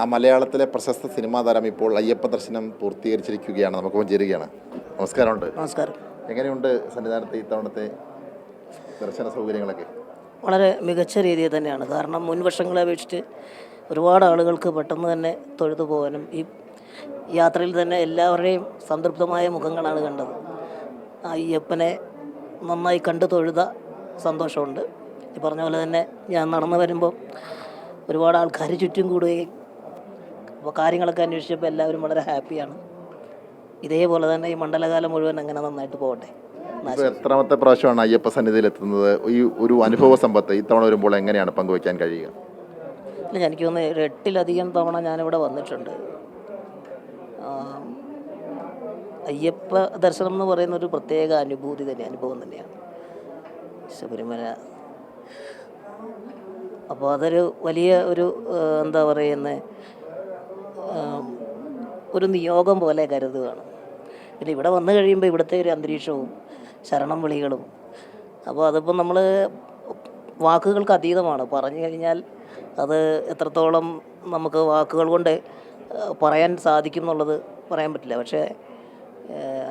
ആ മലയാളത്തിലെ പ്രശസ്ത സിനിമാ താരം ഇപ്പോൾ അയ്യപ്പ ദർശനം പൂർത്തീകരിച്ചിരിക്കുകയാണ്. നമുക്കൊപ്പം ചേരുകയാണ്. നമസ്കാരമുണ്ട്. നമസ്കാരം. എങ്ങനെയുണ്ട് സന്നിധാനത്തെ ഇത്തവണത്തെ ദർശന സൗകര്യങ്ങളൊക്കെ? വളരെ മികച്ച രീതിയിൽ തന്നെയാണ്. കാരണം മുൻ വർഷങ്ങളെ അപേക്ഷിച്ച് ഒരുപാട് ആളുകൾക്ക് പെട്ടെന്ന് തന്നെ തൊഴുതു പോകാനും ഈ യാത്രയിൽ തന്നെ എല്ലാവരുടെയും സംതൃപ്തമായ മുഖങ്ങളാണ് കണ്ടത്. ആ അയ്യപ്പനെ നന്നായി കണ്ടു തൊഴുത സന്തോഷമുണ്ട്. ഈ പറഞ്ഞ പോലെ തന്നെ ഞാൻ നടന്നു വരുമ്പോൾ ഒരുപാട് ആൾക്കാർ ചുറ്റും കൂടുകയും അപ്പോൾ കാര്യങ്ങളൊക്കെ അന്വേഷിച്ചപ്പോൾ എല്ലാവരും വളരെ ഹാപ്പിയാണ് ഇതേപോലെ തന്നെ ഈ മണ്ഡലകാലം മുഴുവൻ അങ്ങനെ നന്നായിട്ട് പോകട്ടെ. എത്രാമത്തെ പ്രാവശ്യമാണ് അയ്യപ്പ സന്നിധിയിൽ എത്തുന്നത്? ഈ ഒരു അനുഭവ സമ്പത്ത് ഇത്തവണ വരുമ്പോൾ എങ്ങനെയാണ് പങ്കുവയ്ക്കാൻ കഴിയുക? ഇല്ല എനിക്ക് തോന്നുന്നു ഒരു എട്ടിലധികം തവണ ഞാനിവിടെ വന്നിട്ടുണ്ട്. അയ്യപ്പ ദർശനം എന്ന് പറയുന്ന ഒരു പ്രത്യേക അനുഭൂതി തന്നെ അനുഭവം തന്നെയാണ്. ശബരിമല. അപ്പോൾ അതൊരു വലിയ ഒരു എന്താ പറയുന്നത് ഒരു നിയോഗം പോലെ കരുതുകയാണ്. പിന്നെ ഇവിടെ വന്നു കഴിയുമ്പോൾ ഇവിടുത്തെ ഒരു അന്തരീക്ഷവും ശരണം വിളികളും. അപ്പോൾ അതിപ്പോൾ നമ്മൾ വാക്കുകൾക്ക് അതീതമാണ്. പറഞ്ഞു കഴിഞ്ഞാൽ അത് എത്രത്തോളം നമുക്ക് വാക്കുകൾ കൊണ്ട് പറയാൻ സാധിക്കും എന്നുള്ളത് പറയാൻ പറ്റില്ല. പക്ഷേ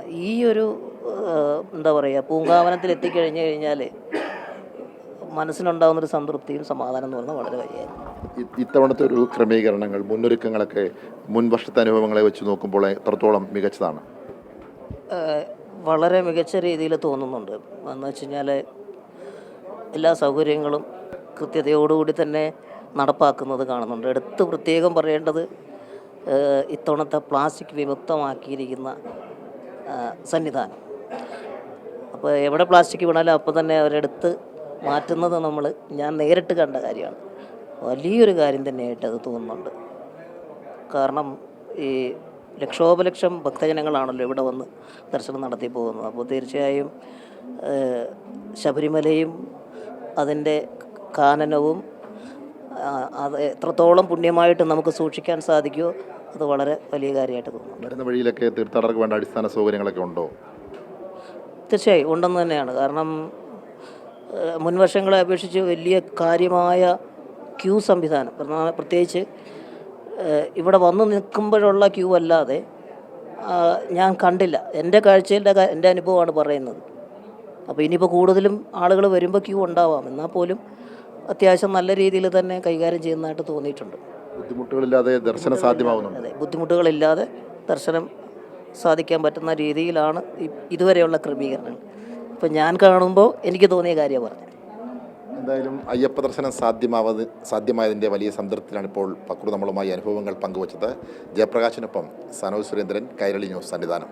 ഈ ഒരു എന്താ പറയുക പൂങ്കാവനത്തിൽ എത്തിക്കഴിഞ്ഞു കഴിഞ്ഞാൽ മനസ്സിനുണ്ടാകുന്നൊരു സംതൃപ്തിയും സമാധാനം എന്ന് പറഞ്ഞാൽ വളരെ വലിയ ഇത്തവണത്തെ ഒരു ക്രമീകരണങ്ങൾ മുന്നൊരുക്കങ്ങളൊക്കെ മുൻ വർഷത്തെ അനുഭവങ്ങളെ വെച്ച് നോക്കുമ്പോൾ എത്രത്തോളം മികച്ചതാണ്? വളരെ മികച്ച രീതിയിൽ തോന്നുന്നുണ്ട്. എന്ന് വെച്ച് കഴിഞ്ഞാൽ എല്ലാ സൗകര്യങ്ങളും കൃത്യതയോടുകൂടി തന്നെ നടപ്പാക്കുന്നത് കാണുന്നുണ്ട്. എടുത്ത് പ്രത്യേകം പറയേണ്ടത് ഇത്തവണത്തെ പ്ലാസ്റ്റിക് വിമുക്തമാക്കിയിരിക്കുന്ന സന്നിധാനം. അപ്പോൾ എവിടെ പ്ലാസ്റ്റിക് വീണാലും അപ്പോൾ തന്നെ അവരെടുത്ത് മാറ്റുന്നത് നമ്മൾ ഞാൻ നേരിട്ട് കണ്ട കാര്യമാണ്. വലിയൊരു കാര്യം തന്നെയായിട്ട് അത് തോന്നുന്നുണ്ട്. കാരണം ഈ ലക്ഷോപലക്ഷം ഭക്തജനങ്ങളാണല്ലോ ഇവിടെ വന്ന് ദർശനം നടത്തി പോകുന്നത്. അപ്പോൾ തീർച്ചയായും ശബരിമലയും അതിന്റെ കാനനവും അത് എത്രത്തോളം പുണ്യമായിട്ട് നമുക്ക് സൂക്ഷിക്കാൻ സാധിക്കുമോ അത് വളരെ വലിയ കാര്യമായിട്ട് തോന്നുന്നു വരുന്ന വഴിയിലൊക്കെ തീർത്ഥാടകർക്ക് വേണ്ട അടിസ്ഥാന സൗകര്യങ്ങളൊക്കെ ഉണ്ടോ? തീർച്ചയായും ഉണ്ടെന്ന് തന്നെയാണ്. കാരണം ഏഹ്, മുൻ വർഷങ്ങളെ അപേക്ഷിച്ച് വലിയ കാര്യമായ ക്യൂ സംവിധാനം. പ്രധാന- പ്രത്യേകിച്ച് ഇവിടെ വന്ന് നിൽക്കുമ്പോഴുള്ള ക്യൂ അല്ലാതെ ഞാൻ കണ്ടില്ല. എന്റെ കാഴ്ചയിലെ എന്റെ അനുഭവമാണ് പറയുന്നത്. അപ്പോൾ ഇനിയിപ്പോൾ കൂടുതലും ആളുകൾ വരുമ്പോൾ ക്യൂ ഉണ്ടാവാം. എന്നാൽ പോലും അത്യാവശ്യം നല്ല രീതിയിൽ തന്നെ കൈകാര്യം ചെയ്യുന്നതായിട്ട് തോന്നിയിട്ടുണ്ട്. ബുദ്ധിമുട്ടുകളില്ലാതെ ദർശനം സാധ്യമാവുന്നുണ്ട്. അതെ ബുദ്ധിമുട്ടുകളില്ലാതെ ദർശനം സാധിക്കാൻ പറ്റുന്ന രീതിയിലാണ് ഇതുവരെയുള്ള ക്രമീകരണങ്ങൾ. ഇപ്പം ഞാൻ കാണുമ്പോൾ എനിക്ക് തോന്നിയ കാര്യമാണ് പറഞ്ഞത് എന്തായാലും അയ്യപ്പ ദർശനം സാധ്യമാവത് സാധ്യമായതിന്റെ വലിയ സംതൃപ്തിയിലാണ് ഇപ്പോൾ പക്രു നമ്മളുമായി അനുഭവങ്ങൾ പങ്കുവച്ചത്. ജയപ്രകാശിനൊപ്പം സനോജ് സുരേന്ദ്രൻ കൈരളി ന്യൂസ് സന്നിധാനം.